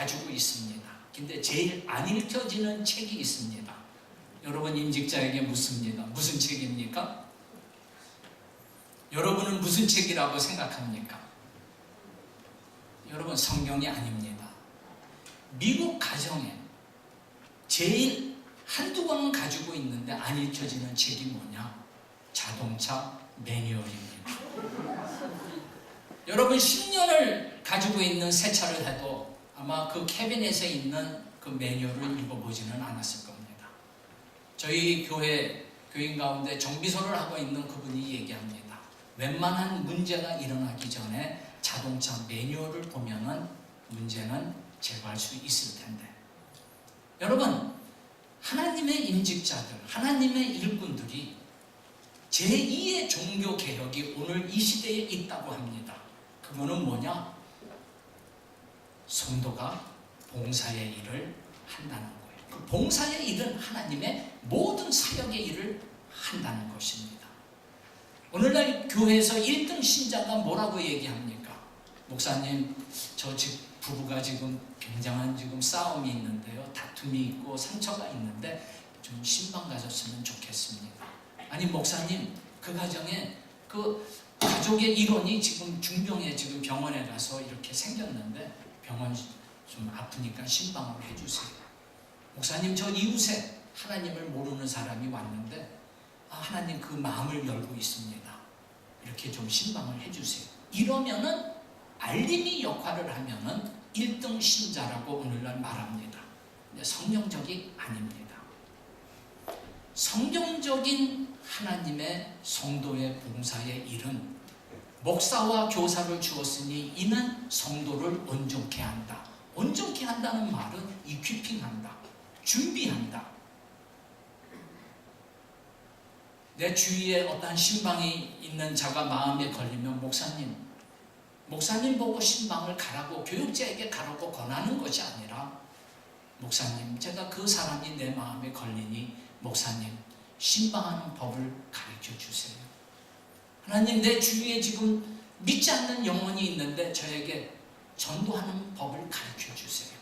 가지고 있습니다. 근데 제일 안 읽혀지는 책이 있습니다. 여러분 임직자에게 묻습니다. 무슨 책입니까? 여러분은 무슨 책이라고 생각합니까? 여러분 성경이 아닙니다. 미국 가정에 제일 한두 권은 가지고 있는데 안 읽혀지는 책이 뭐냐? 자동차 매뉴얼입니다. 여러분 10년을 가지고 있는 새 차를 해도 아마 그 캐비넷에 있는 그 매뉴얼을 읽어보지는 않았을 겁니다. 저희 교회 교인 가운데 정비소를 하고 있는 그분이 얘기합니다. 웬만한 문제가 일어나기 전에 자동차 매뉴얼을 보면은 문제는 제거할 수 있을 텐데. 여러분, 하나님의 임직자들, 하나님의 일꾼들이 제2의 종교 개혁이 오늘 이 시대에 있다고 합니다. 그거는 뭐냐? 성도가 봉사의 일을 한다는 거예요. 그 봉사의 일은 하나님의 모든 사역의 일을 한다는 것입니다. 오늘날 교회에서 1등 신자가 뭐라고 얘기합니까? 목사님, 저집 부부가 지금 굉장한 지금 싸움이 있는데요. 다툼이 있고 상처가 있는데 좀 신방 가졌으면 좋겠습니다. 아니 목사님, 그 가정에 그 가족의 일원이 지금 중병에 지금 병원에 가서 이렇게 생겼는데 병원 좀 아프니까 신방을 해주세요. 목사님, 저 이웃에 하나님을 모르는 사람이 왔는데 아, 하나님 그 마음을 열고 있습니다. 이렇게 좀 신방을 해주세요. 이러면은 알림이 역할을 하면은 1등 신자라고 오늘날 말합니다. 근데 성경적이 아닙니다. 성경적인 하나님의 성도의 봉사의 일은 목사와 교사를 주었으니 이는 성도를 온전케 한다. 온전케 한다는 말은 이퀴핑한다. 준비한다. 내 주위에 어떠한 신방이 있는 자가 마음에 걸리면 목사님, 목사님 보고 신방을 가라고 교육자에게 가라고 권하는 것이 아니라 목사님, 제가 그 사람이 내 마음에 걸리니 목사님, 신방하는 법을 가르쳐 주세요. 하나님, 내 주위에 지금 믿지 않는 영혼이 있는데 저에게 전도하는 법을 가르쳐 주세요.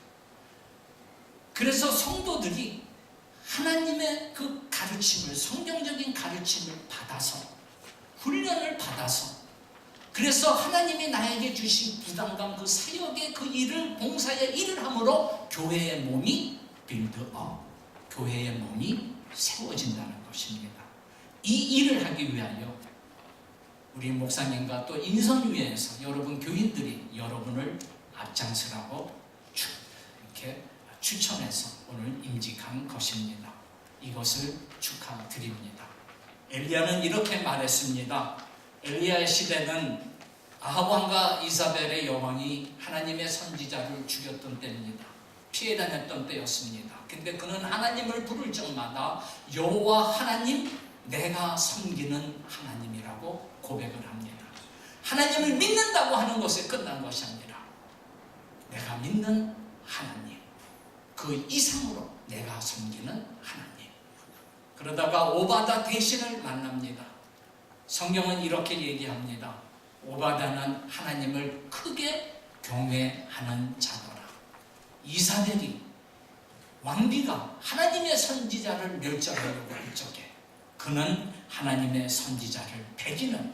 그래서 성도들이 하나님의 그 가르침을, 성경적인 가르침을 받아서, 훈련을 받아서, 그래서 하나님이 나에게 주신 부담감, 그 사역의 그 일을, 봉사의 일을 함으로 교회의 몸이 빌드업, 교회의 몸이 세워진다는 것입니다. 이 일을 하기 위하여 우리 목사님과 또 인선위에서 여러분 교인들이 여러분을 앞장서라고 이렇게 추천해서 오늘 임직한 것입니다. 이것을 축하드립니다. 엘리야는 이렇게 말했습니다. 엘리야의 시대는 아합 왕과 이사벨의 여왕이 하나님의 선지자를 죽였던 때입니다. 피해 다녔던 때였습니다. 근데 그는 하나님을 부를 적마다 여호와 하나님 내가 섬기는 하나님이라고 고백을 합니다. 하나님을 믿는다고 하는 것에 끝난 것이 아니라 내가 믿는 하나님 그 이상으로 내가 섬기는 하나님 그러다가 오바다 대신을 만납니다. 성경은 이렇게 얘기합니다. 오바다는 하나님을 크게 경외하는 자더라. 이사벨이 왕비가 하나님의 선지자를 멸절하려고 할 적에 그는 하나님의 선지자를 백인은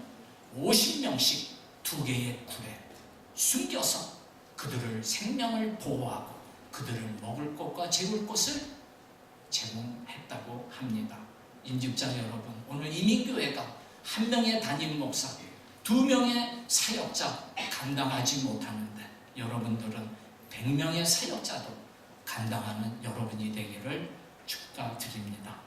50명씩 두 개의 굴에 숨겨서 그들을 생명을 보호하고 그들을 먹을 것과 재울 것을 제공했다고 합니다. 인직자 여러분, 오늘 이민교회가 한 명의 담임 목사, 두 명의 사역자 감당하지 못하는데 여러분들은 100명의 사역자도 감당하는 여러분이 되기를 축하드립니다.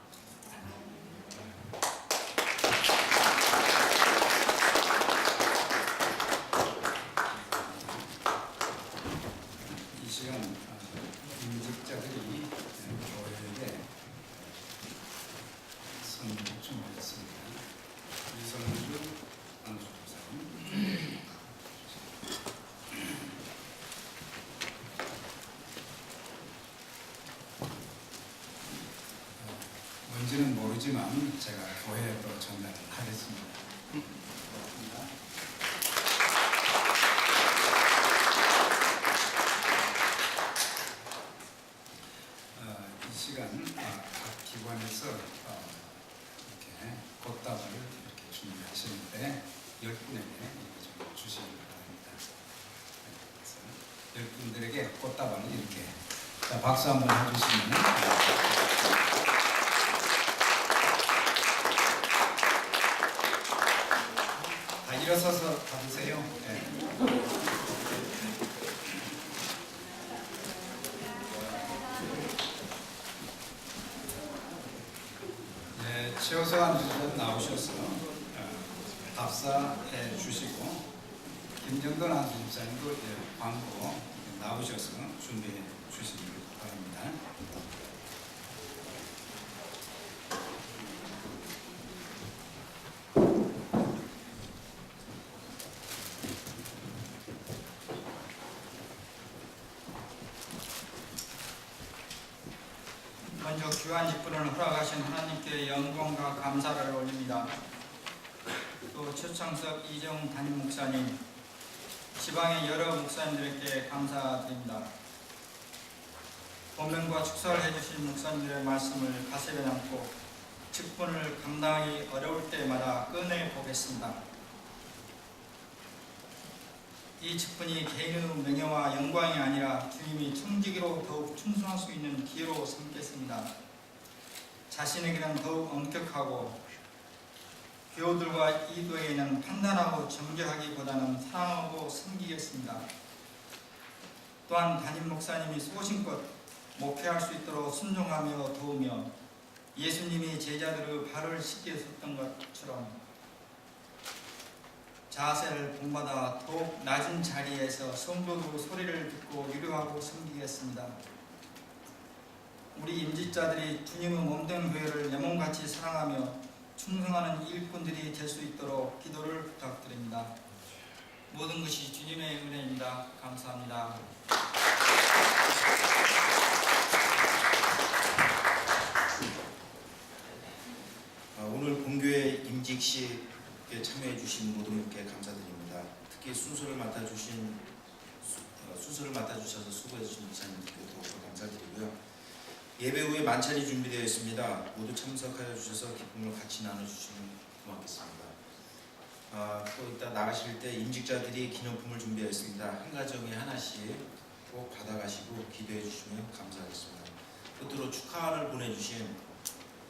이 시간 어, 임직자들이 교회에 선물 준비했습니다. 이성주 안수사님 뭔지는 모르지만 제가 교회에 또 전달을 하겠습니다. 고맙습니다. 시간 아, 각 기관에서 어, 이렇게 꽃다발을 이렇게 준비하시는데 열 분에게 좀 주시기 바랍니다. 그래서 열 분들에게 꽃다발을 이렇게 자, 박수 한번 해주시면 다 일어서서 받으세요. 네. 네, 주전 나오셔서 어, 답사해 주시고 김정돈 안수집사님도 광고 나오셔서 준비해 주시기 바랍니다. 먼저 귀한 직분을 허락하신 하나님께 영광과 감사를 올립니다. 또 최창석 이정 담임 목사님, 지방의 여러 목사님들에게 감사드립니다. 본명과 축사를 해주신 목사님들의 말씀을 가슴에 담고 직분을 감당하기 어려울 때마다 꺼내 보겠습니다. 이 직분이 개인의 명예와 영광이 아니라 주님이 청지기로 더욱 충성할 수 있는 기회로 삼겠습니다. 자신에게는 더욱 엄격하고 교우들과 이도에게는 판단하고 정죄하기보다는 사랑하고 섬기겠습니다. 또한 담임 목사님이 소신껏 목회할 수 있도록 순종하며 도우며 예수님이 제자들의 발을 씻겼었던 것처럼 자세를 본받아 더욱 낮은 자리에서 성도로 소리를 듣고 위로하고 섬기겠습니다. 우리 임직자들이 주님의 몸된 교회를 내 몸같이 사랑하며 충성하는 일꾼들이 될 수 있도록 기도를 부탁드립니다. 모든 것이 주님의 은혜입니다. 감사합니다. 아, 오늘 본교회 임직식에 참여해 주신 모든 분께 감사드립니다. 특히 순서를 맡아 주신 순서를 맡아 주셔서 수고해 주신 목사님께. 예배 후에 만찬이 준비되어 있습니다. 모두 참석하여 주셔서 기쁨을 같이 나눠 주시면 고맙겠습니다. 아, 또 이따 나가실 때 임직자들이 기념품을 준비했습니다. 한 가정에 하나씩 꼭 받아가시고 기도해 주시면 감사하겠습니다. 끝으로 축하를 보내주신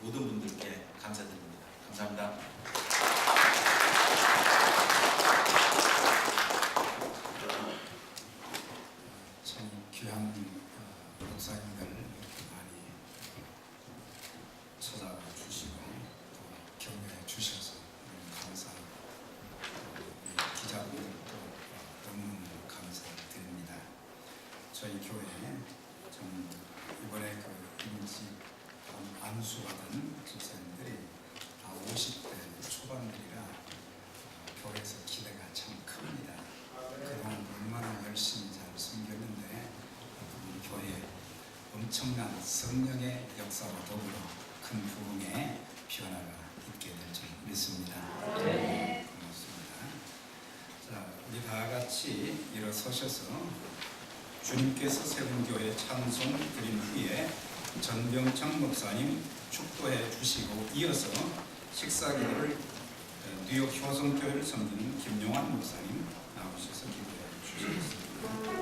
모든 분들께 감사드립니다. 감사합니다. 참 귀한 어, 목사님들 이렇게 많이 찾아와 주시고 또 격려해 주셔서 너무 감사하고 또 우리 기자분들도 어, 너무 감사드립니다. 저희 교회에 좀 이번에 그 임직 안수받은 집사님들이 다 50대 초반들이라 어, 교회에서 기대가 참 큽니다. 그동안 얼마나 열심히 잘 섬겼는데 우리 교회에 엄청난 성령의 역사와 더불어 큰 부흥의 변화가 있게 될 줄 믿습니다. 고맙습니다. 자, 우리 다 같이 일어서셔서 주님께서 세운 교회 찬송 드린 후에 전병창 목사님 축도해 주시고 이어서 식사 기도를 어, 뉴욕 효성교회를 섬기는 김용환 목사님 나오셔서 기도해 주시겠습니다.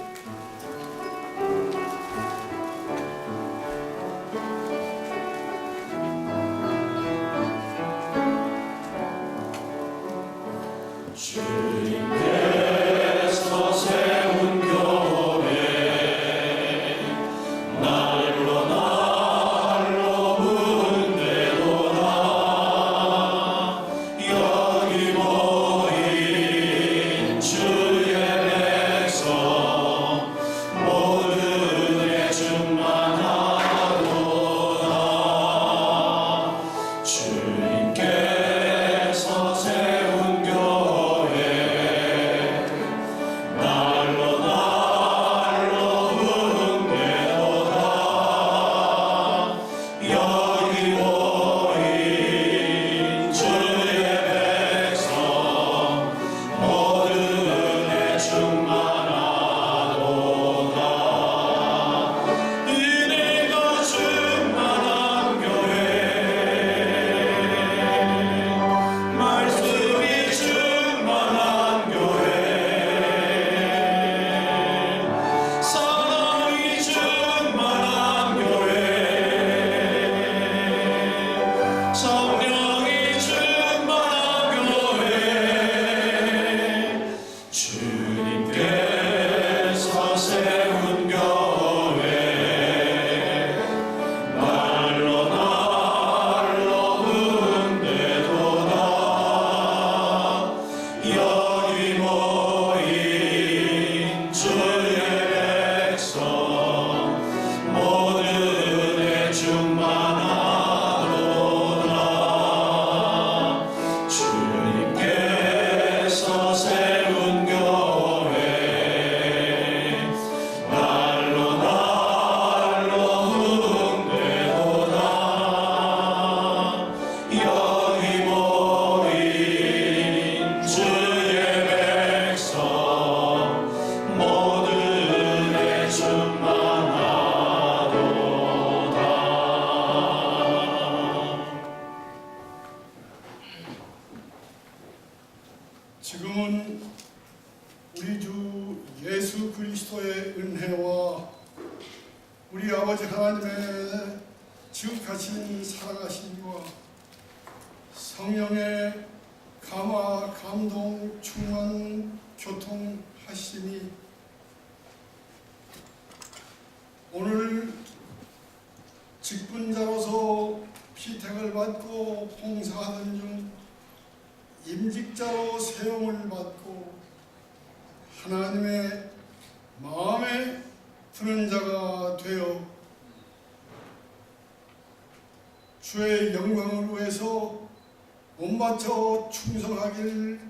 충성하길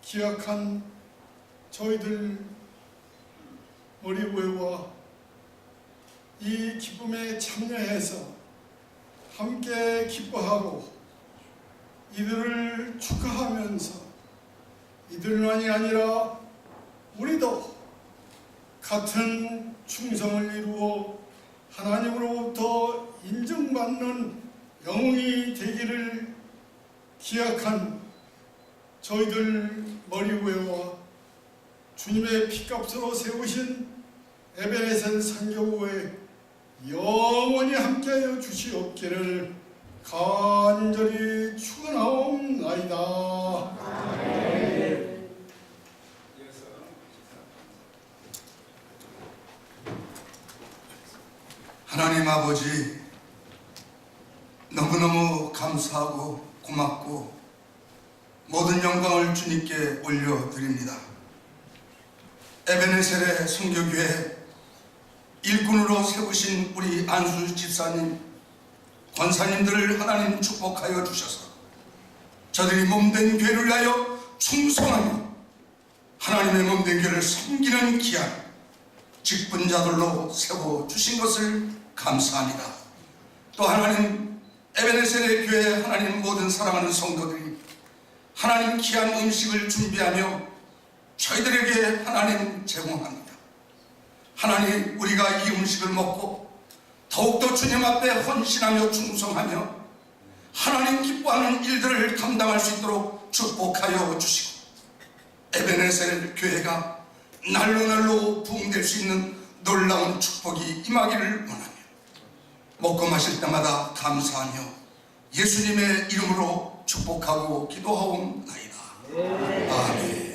기약한 저희들 머리부에와 이 기쁨에 참여해서 함께 기뻐하고 이들을 축하하면서 이들만이 아니라 우리도 같은 충성을 이루어 하나님으로부터 인정받는 영웅이 되기를 기약한 저희들 머리부에와 주님의 피값으로 세우신 에베네셀 상교부에 영원히 함께하여 주시옵기를 간절히 축원하옵나이다. 하나님 아버지 너무너무 감사하고 고맙고 모든 영광을 주님께 올려드립니다. 에베네셀의 성교교회 일꾼으로 세우신 우리 안수 집사님, 권사님들을 하나님 축복하여 주셔서 저들이 몸된 교회를 위하여 충성하며 하나님의 몸된 교회를 섬기는 귀한 직분자들로 세워 주신 것을 감사합니다. 또 하나님 에베네셀의 교회 하나님 모든 사랑하는 성도들이 하나님 귀한 음식을 준비하며 저희들에게 하나님 제공합니다. 하나님 우리가 이 음식을 먹고 더욱더 주님 앞에 헌신하며 충성하며 하나님 기뻐하는 일들을 감당할 수 있도록 축복하여 주시고 에베네셀 교회가 날로 날로 부흥될 수 있는 놀라운 축복이 임하기를 원하며 먹고 마실 때마다 감사하며 예수님의 이름으로 축복하고 기도하옵나이다. 아멘.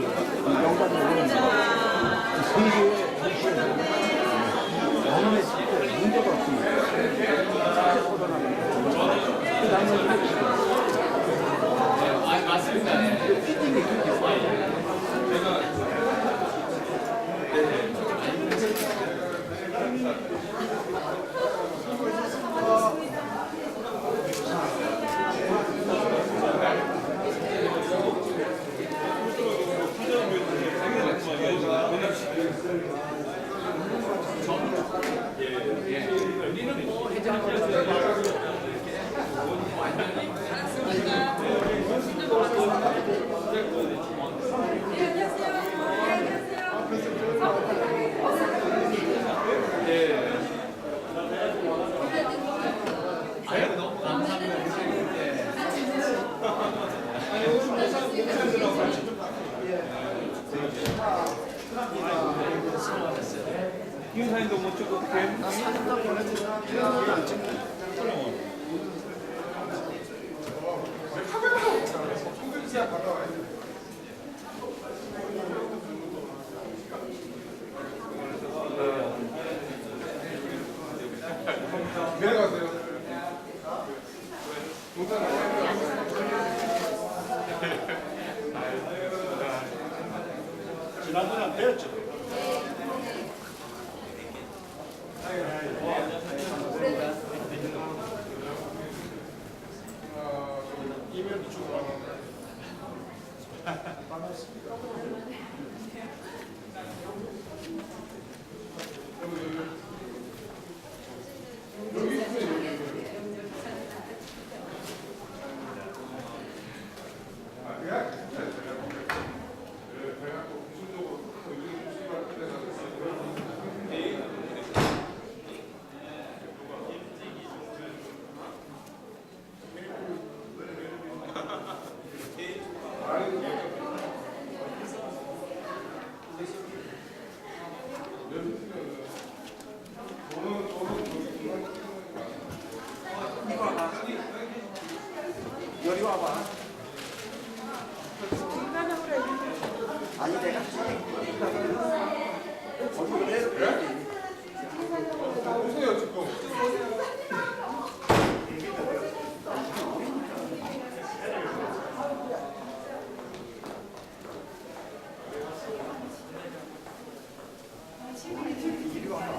영광이 오는 세계의 도시에서 영혼의 진짜 문제가 없습니다. 진짜 뻗어나가는 그 장면이 아, 맞습니다. 피딩이 그렇게 있어요. 우리는 뭐 회장님 아유, 너무 감사합니다. 윤사님도 못 찍고 어떻게? 지난번에 안 되었죠? 여기 와봐. 아니 내가 거기 왜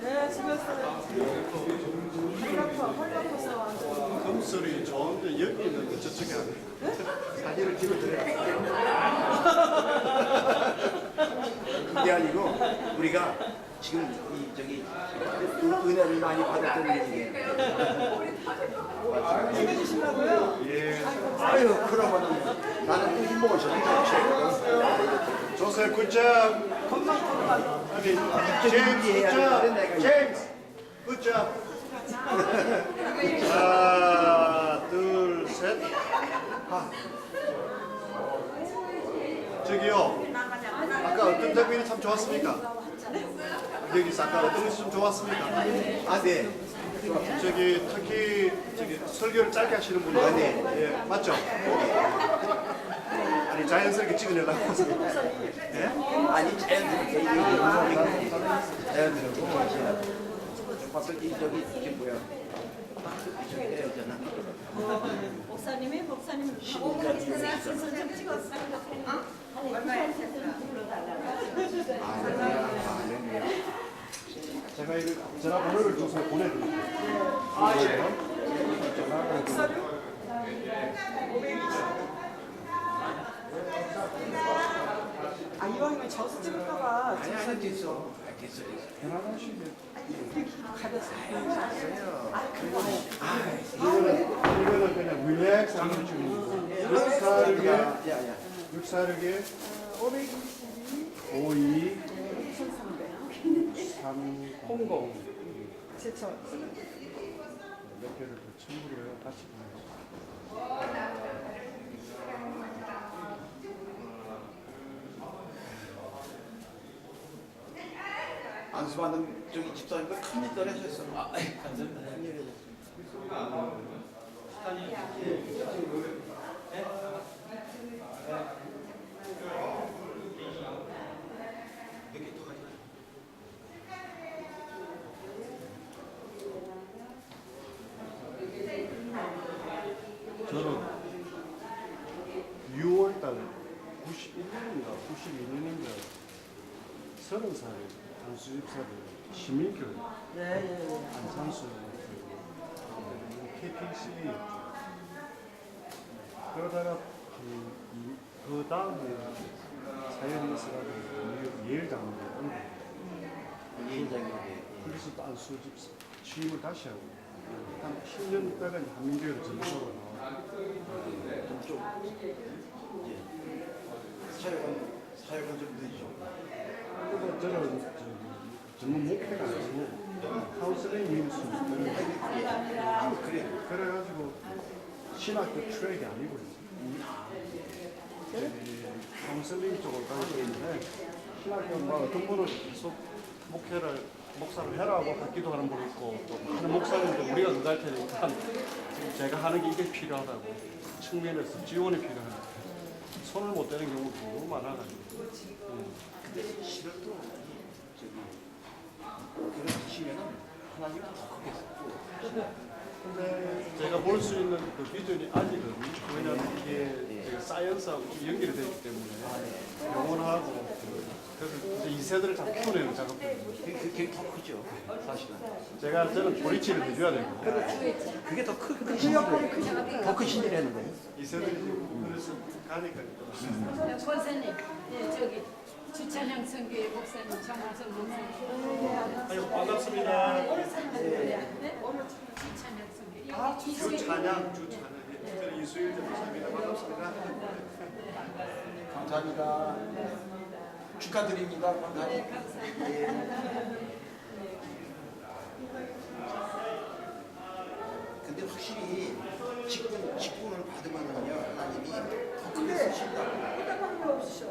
네, 수고했어요. 헐렁퍼, 헐렁퍼서 완전. 금슬이 좋은데 여기 있는데 저쪽에 안 해. 사진을 찍어드려. 그게 아니고 우리가 지금 이 저기 은- 은혜를 많이 받았던 일이게. 찍어주시려고요? 아유 그러면은 나는 또 힘먹을 수 없는 조세 굿잡. 제임스 굿잡. 하나, 둘, 셋. 하. 저기요. 아까 어떤 장면이 참 좋았습니까? 여기서 아까 어떤 것이 좀 좋았습니까? 아 네. 저기 특히 저기 설교를 짧게 하시는 분이 아, 네. 예, 맞죠? 아니 자연스럽게 찍으려고 예? 아니 애들 애들 박석이 저기 이게 뭐야? 박석이 저기 애잖아 목사님이 목사님 오늘 인사 신선 좀 찍었어 제가 번호를 주소 보내드릴게요. 아예. 전화번호 520 찍을까봐 아니 아니 됐어. 아, 됐어 됐어. 편안하시게. 아, 이거는 이거는 그냥 릴렉스 하는 중이고. 646에 야야. 646에 52 30 제쳐. 몇 개를 더 첨부를 해요. 같이 보내요. 안수받는 저기 집사님과 큰일 떨어졌어. 아, 감사합니다. 저는 6월 달 91년인가 92년인가 30살 안수집사를 시민교육 예예. 안산수 KPC 그러다가 그, 이- 그 다음에 사연이 있어가지고 예일 장로를 온 거예요. 이인장님께. 그래서 또 안수 집사 취임을 다시 하고 한 10년 있다가 이제 한민교회로 전도로 나와요. 좀 이제 사역은 사역은 좀 늦죠. 그래서 저는 전문 목회가 아니고 카운슬링 ministry 아 그래. 그래가지고 신학교 트랙이 아니고 카운슬링 쪽으로 가고 있는데 신학교 뭐 어떤 분은 계속 목회를 목사를 해라고 하기도 하는 분 있고 또 하는 목사님들 우리가 그거 할 테니까 지금 제가 하는 게 이게 필요하다고 측면에서 지원이 필요하니까 손을 못 대는 경우도 너무 많아가지고 음. 근데 실은 저기 그런 하시면은 하나님 더 크게 쓰고. 근데 제가 볼 수 있는 그 비전이 아직은 왜냐하면 이게 제가 사이언스하고 좀 연결이 되기 때문에 영혼하고 그- 그래서 이제 2세대를 잘 키워내는 작업들 그게, 그게 더 크죠. 사실은. 제가 저는 조리치를 해줘야 되고 그게 더 크, 일, 더크신 일 하는 거예요. 2세들이 지금 그래서 가니까 권사님, 예, 저기 주찬양 성교회 목사님, 정화성 목사님, 아이고 반갑습니다 네? 주찬양 성교회. 주찬양 주 찬양 저는 이수일 전사입니다 반갑습니다 감사합니다. 축하드립니다. 감사합니다. 근데 확실히 직분, 직분을 받으면요 하나님이 더 크게 쓰신다. 휴대폰이 없으셔.